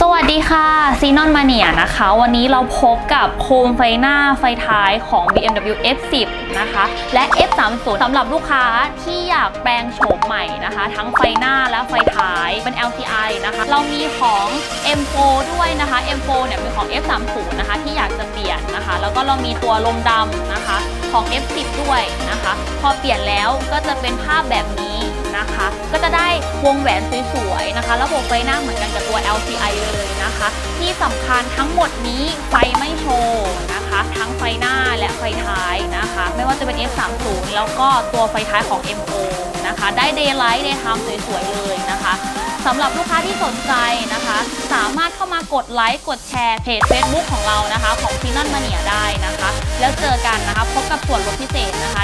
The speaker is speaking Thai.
สวัสดีค่ะซีนอนมาเนียนะคะ วันนี้เราพบกับโคมไฟหน้าไฟท้ายของ BMW F10 นะคะ และ F30 สำหรับลูกค้าที่อยากแปลงโฉมใหม่นะคะ ทั้งไฟหน้าและไฟท้ายเป็น LCI นะคะ เรามีของ M4 ด้วยนะคะ M4 เนี่ยเป็นของ F30 นะคะ ที่อยากจะเปลี่ยนนะคะ แล้วก็เรามีตัวลมดำนะคะของ F10 ด้วยนะคะ พอเปลี่ยนแล้วก็จะเป็นภาพแบบนี้นะคะ ก็จะ วงแหวนสวยๆนะคะ ระบบไฟหน้าเหมือนกันกับตัว LCI เลยนะคะ ที่สำคัญทั้งหมดนี้ไฟไม่โชว์นะคะ ทั้งไฟหน้าและไฟท้ายนะคะ ไม่ว่าจะเป็น F30 แล้วก็ตัวไฟท้ายของ M4 นะคะ ได้ Daylight ได้ทำสวยๆเลยนะคะสำหรับลูกค้าที่สนใจนะคะ สามารถเข้ามากดไลค์กดแชร์เพจ Facebook ของเรานะคะ ของซีนอนมาเนียได้นะคะ แล้วเจอกันนะคะ พบกับส่วนลดพิเศษนะคะ